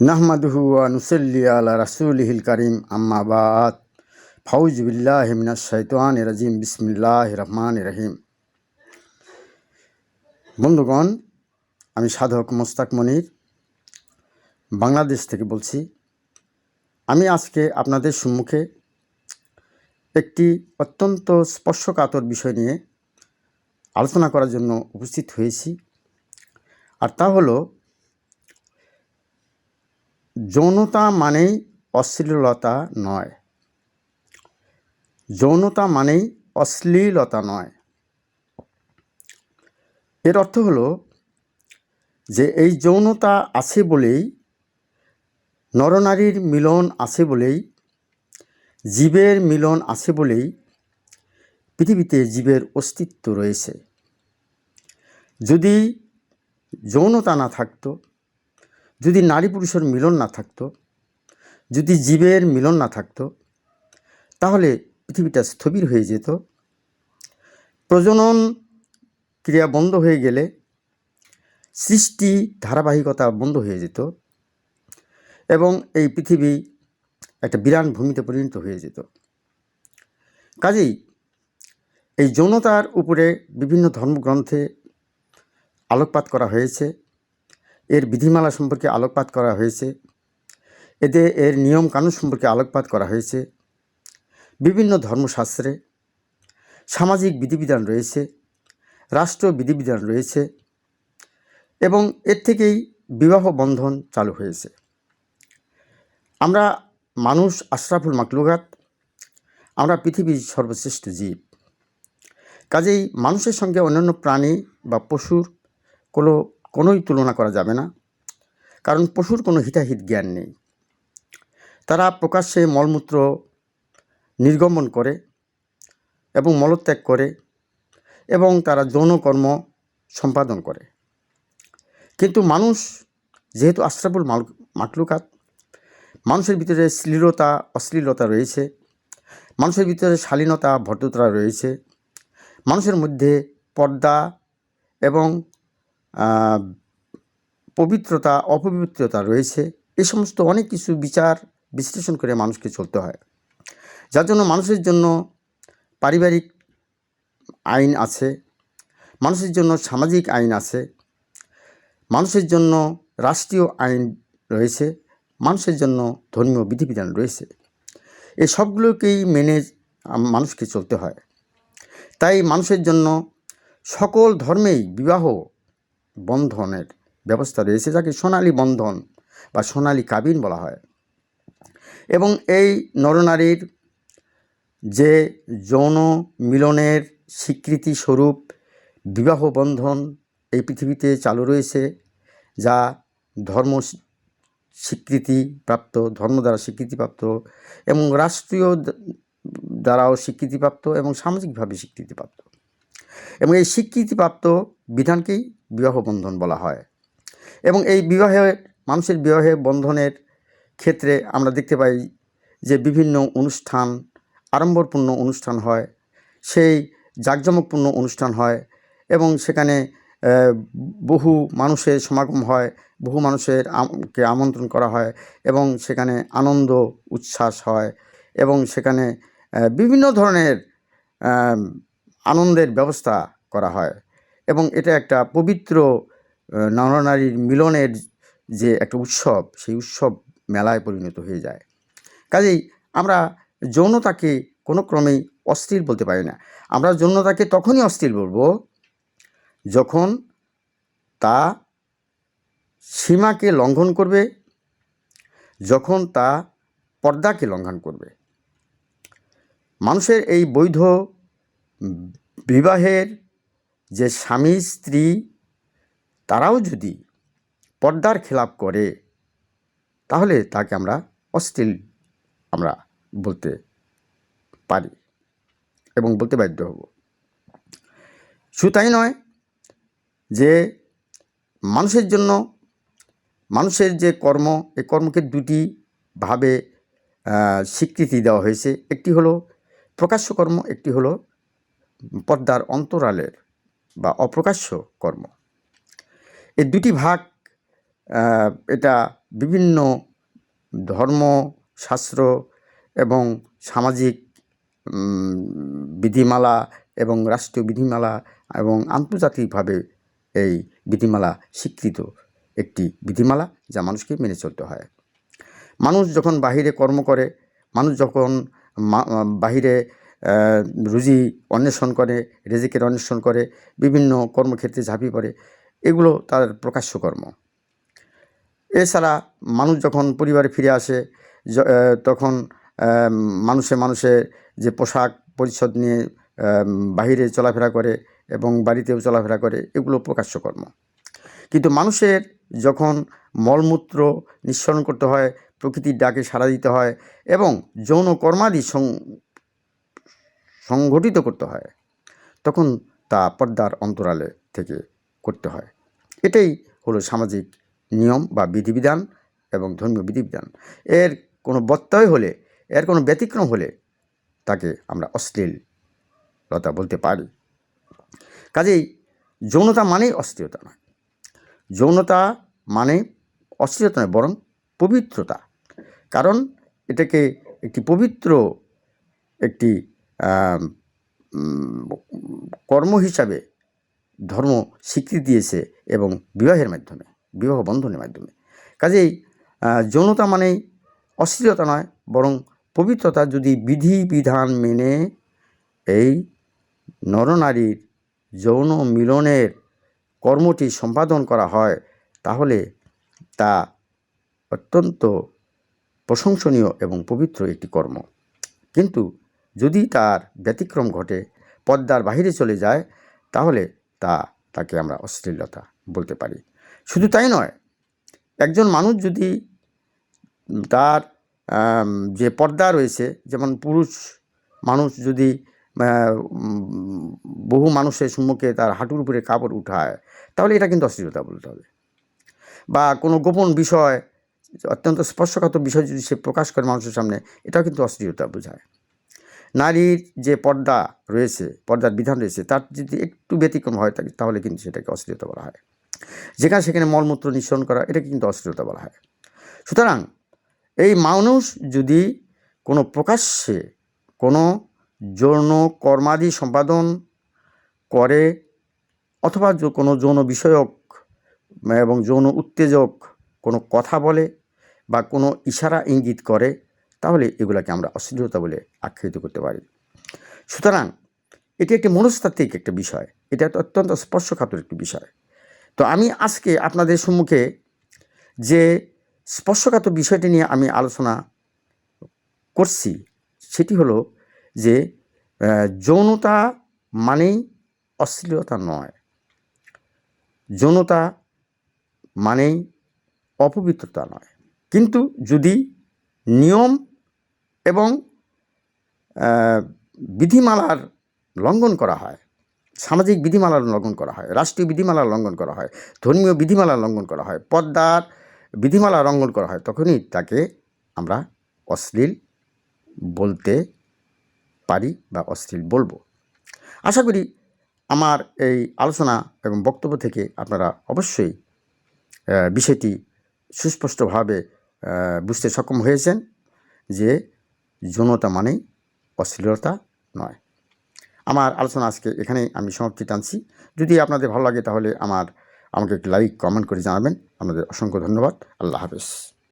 নাহমাদুহু নুসল্লি আলা রাসুলহিল করিম আম্মাবাদ ফাউজ বিল্লাহ মিনাশ শৈতান রাজিম বিসমিল্লাহ রহমান রহিম। বন্ধুগণ, আমি সাধক মোস্তাক মনির, বাংলাদেশ থেকে বলছি, আমি আজকে আপনাদের সম্মুখে একটি অত্যন্ত স্পর্শকাতর বিষয় নিয়ে আলোচনা করার জন্য উপস্থিত হয়েছি, আর তা হলো যৌনতা মানেই অশ্লীলতা নয়। যৌনতা মানেই অশ্লীলতা নয়। এর অর্থ হলো যে এই যৌনতা আছে বলেই, নরনারীর মিলন আছে বলেই, জীবের মিলন আছে বলেই পৃথিবীতে জীবের অস্তিত্ব রয়েছে। যদি যৌনতা না থাকতো যদি নারী পুরুষের মিলন না থাকতো, যদি জীবের মিলন না থাকতো, তাহলে পৃথিবীটা স্থবির হয়ে যেত। প্রজনন ক্রিয়া বন্ধ হয়ে গেলে সৃষ্টি ধারাবাহিকতা বন্ধ হয়ে যেত এবং এই পৃথিবী একটা বিরান ভূমিতে পরিণত হয়ে যেত। কাজেই এই যৌনতার উপরে বিভিন্ন ধর্মগ্রন্থে আলোকপাত করা হয়েছে। এর বিধিমালা সম্পর্কে আলোকপাত করা হয়েছে। এতে এর নিয়ম কানুন সম্পর্কে আলোকপাত করা হয়েছে। বিভিন্ন ধর্মশাস্ত্রে সামাজিক বিধিবিধান রয়েছে, রাষ্ট্র বিধিবিধান রয়েছে এবং এর থেকেই বিবাহ বন্ধন চালু হয়েছে। আমরা মানুষ আশরাফুল মাকলুগাত আমরা পৃথিবীর সর্বশ্রেষ্ঠ জীব। কাজেই মানুষের সঙ্গে অন্যান্য প্রাণী বা পশুর কোনো কোনোই তুলনা করা যাবে না। কারণ পশুর কোনো হিতাহিত জ্ঞান নেই। তারা প্রকাশ্যে মলমূত্র নির্গমন করে এবং মলত্যাগ করে এবং তারা যৌনকর্ম সম্পাদন করে। কিন্তু মানুষ যেহেতু আশরাফুল মাল, মাকলুকাত, মানুষের ভিতরে শ্লীলতা, অশ্লীলতা রয়েছে, মানুষের ভিতরে শালীনতা ভদ্রতা রয়েছে, মানুষের মধ্যে পর্দা এবং পবিত্রতা, অপবিত্রতা রয়েছে। এ সমস্ত অনেক কিছু বিচার, বিশ্লেষণ করে মানুষকে চলতে হয়। যার জন্য মানুষের জন্য পারিবারিক আইন আছে, মানুষের জন্য সামাজিক আইন আছে, মানুষের জন্য রাষ্ট্রীয় আইন রয়েছে, মানুষের জন্য ধর্মীয় বিধিবিধান রয়েছে। এই সবগুলোকেই মেনে মানুষকে চলতে হয়। তাই মানুষের জন্য সকল ধর্মেই বিবাহ বন্ধনের ব্যবস্থা রয়েছে, যাকে সোনালী বন্ধন বা সোনালী কাবিন বলা হয়। এবং এই নরনারীর যে যৌন মিলনের স্বীকৃতি স্বরূপ বিবাহ বন্ধন এই পৃথিবীতে চালু রয়েছে, যা ধর্ম স্বীকৃতি প্রাপ্ত ধর্ম দ্বারা স্বীকৃতিপ্রাপ্ত এবং রাষ্ট্রীয় দ্বারাও স্বীকৃতিপ্রাপ্ত এবং সামাজিকভাবে স্বীকৃতিপ্রাপ্ত। এবং এই স্বীকৃতিপ্রাপ্ত বিধানকেই বিবাহ বন্ধন বলা হয়। এবং এই বিবাহে, মানুষের বিবাহে বন্ধনের ক্ষেত্রে আমরা দেখতে পাই যে বিভিন্ন অনুষ্ঠান, আড়ম্বরপূর্ণ অনুষ্ঠান হয়, সেই জাঁকজমকপূর্ণ অনুষ্ঠান হয় এবং সেখানে বহু মানুষের সমাগম হয়, বহু মানুষের কে আমন্ত্রণ করা হয় এবং সেখানে আনন্দ, উচ্ছ্বাস হয় এবং সেখানে বিভিন্ন ধরনের আনন্দের ব্যবস্থা করা হয়। এবং এটা একটা পবিত্র নরনারীর মিলনের যে একটা উৎসব, সেই উৎসব মেলায় পরিণত হয়ে যায়। কাজেই আমরা যৌনতাকে কোনো ক্রমেই অস্থির বলতে পারি না। আমরা যৌনতাকে তখনই অস্থির বলব যখন তা সীমাকে লঙ্ঘন করবে, যখন তা পর্দাকে লঙ্ঘন করবে। মানুষের এই বৈধ বিবাহের যে স্বামী, স্ত্রী তারাও যদি পর্দার খেলাপ করে, তাহলে তাকে আমরা অশ্লীল আমরা বলতে পারি এবং বলতে বাধ্য হব। শুধু তাই নয় যে মানুষের জন্য, মানুষের যে কর্ম এই কর্মকে দুটি ভাবে স্বীকৃতি দেওয়া হয়েছে। একটি হলো প্রকাশ্য কর্ম একটি হলো পর্দার অন্তরালের বা অপ্রকাশ্য কর্ম। এই দুটি ভাগ এটা বিভিন্ন ধর্ম, শাস্ত্র এবং সামাজিক বিধিমালা এবং রাষ্ট্রীয় বিধিমালা এবং আন্তর্জাতিকভাবে এই বিধিমালা স্বীকৃত একটি বিধিমালা যা মানুষকে মেনে চলতে হয়। মানুষ যখন বাহিরে কর্ম করে, মানুষ যখন বাহিরে রুজি অন্বেষণ করে, রেজিকের অন্বেষণ করে, বিভিন্ন কর্মক্ষেত্রে ঝাঁপিয়ে পড়ে, এগুলো তার প্রকাশ্য কর্ম। এছাড়া মানুষ যখন পরিবারে ফিরে আসে তখন মানুষে মানুষে যে পোশাক পরিচ্ছদ নিয়ে বাহিরে চলাফেরা করে এবং বাড়িতেও চলাফেরা করে, এগুলো প্রকাশ্য কর্ম। কিন্তু মানুষের যখন মলমূত্র নিঃসরণ করতে হয়, প্রকৃতির ডাকে সাড়া দিতে হয় এবং যৌন কর্মাদি সংগঠিত করতে হয়, তখন তা পর্দার অন্তরালে থেকে করতে হয়। এটাই হলো সামাজিক নিয়ম বা বিধিবিধান এবং ধর্মীয় বিধিবিধান। এর কোনো ব্যত্যয় হলে, এর কোনো ব্যতিক্রম হলে তাকে আমরা অশ্লীলতা বলতে পারি। কাজেই যৌনতা মানেই অস্থিরতা নয়। যৌনতা মানে অস্থিরতা নয়, বরং পবিত্রতা। কারণ এটাকে একটি পবিত্র একটি কর্ম হিসাবে ধর্ম স্বীকৃতি দিয়েছে এবং বিবাহের মাধ্যমে, বিবাহ বন্ধনের মাধ্যমে। কাজেই যৌনতা মানেই অশ্লীলতা নয়, বরং পবিত্রতা। যদি বিধি বিধান মেনে এই নরনারীর যৌন মিলনের কর্মটি সম্পাদন করা হয়, তাহলে তা অত্যন্ত প্রশংসনীয় এবং পবিত্র একটি কর্ম। কিন্তু যদি তার ব্যতিক্রম ঘটে, পদ্মার বাহিরে চলে যায়, তাহলে তা তাকে আমরা অশ্লীলতা বলতে পারি। শুধু তাই নয়, একজন মানুষ যদি তার যে পর্দা রয়েছে, যেমন পুরুষ মানুষ যদি বহু মানুষের সম্মুখে তার হাঁটুর উপরে কাপড় উঠায়, তাহলে এটা কিন্তু অশ্লীলতা বলতে হবে। বা কোনো গোপন বিষয়, অত্যন্ত স্পর্শকাতর বিষয় যদি সে প্রকাশ করে মানুষের সামনে, এটাও কিন্তু অশ্লীলতা বোঝায়। নারীর যে পর্দা রয়েছে, পর্দার বিধান রয়েছে, তার যদি একটু ব্যতিক্রম হয় তাহলে কিন্তু সেটাকে অশ্লীলতা বলা হয়। যেখানে সেখানে মলমূত্র নিঃসরণ করা, এটাকে কিন্তু অশ্লীলতা বলা হয়। সুতরাং এই মানুষ যদি কোনো প্রকাশ্যে কোনো যৌন কর্মাদি সম্পাদন করে, অথবা কোনো যৌন বিষয়ক এবং যৌন উত্তেজক কোনো কথা বলে বা কোনো ইশারা ইঙ্গিত করে তাহলে এগুলাকে আমরা অশ্লীলতা বলে আখ্যায়িত করতে পারি। সুতরাং এটি একটি মনস্তাত্ত্বিক একটা বিষয়। এটা অত্যন্ত স্পর্শকাতর একটি বিষয়। তো আমি আজকে আপনাদের সম্মুখে যে স্পর্শকাতর বিষয়টি নিয়ে আমি আলোচনা করছি, সেটি হলো যে যৌনতা মানেই অশ্লীলতা নয়। যৌনতা মানেই অপবিত্রতা নয়। কিন্তু যদি নিয়ম এবং বিধিমালার লঙ্ঘন করা হয়। সামাজিক বিধিমালার লঙ্ঘন করা হয়, রাষ্ট্রীয় বিধিমালার লঙ্ঘন করা হয়, ধর্মীয় বিধিমালার লঙ্ঘন করা হয় পদ্মার বিধিমালা লঙ্ঘন করা হয়, তখনই তাকে আমরা অশ্লীল বলতে পারি বা অশ্লীল বলব। আশা করি আমার এই আলোচনা এবং বক্তব্য থেকে আপনারা অবশ্যই বিষয়টি সুস্পষ্টভাবে বুঝতে সক্ষম হয়েছেন যে যৌনতা মানেই অশ্লীলতা নয়। আমার আলোচনা আজকে এখানেই আমি সমাপ্তি টানছি। যদি আপনাদের ভালো লাগে তাহলে আমার, আমাকে একটি লাইক কমেন্ট করে জানাবেন। আপনাদের অসংখ্য ধন্যবাদ। আল্লাহ হাফেজ।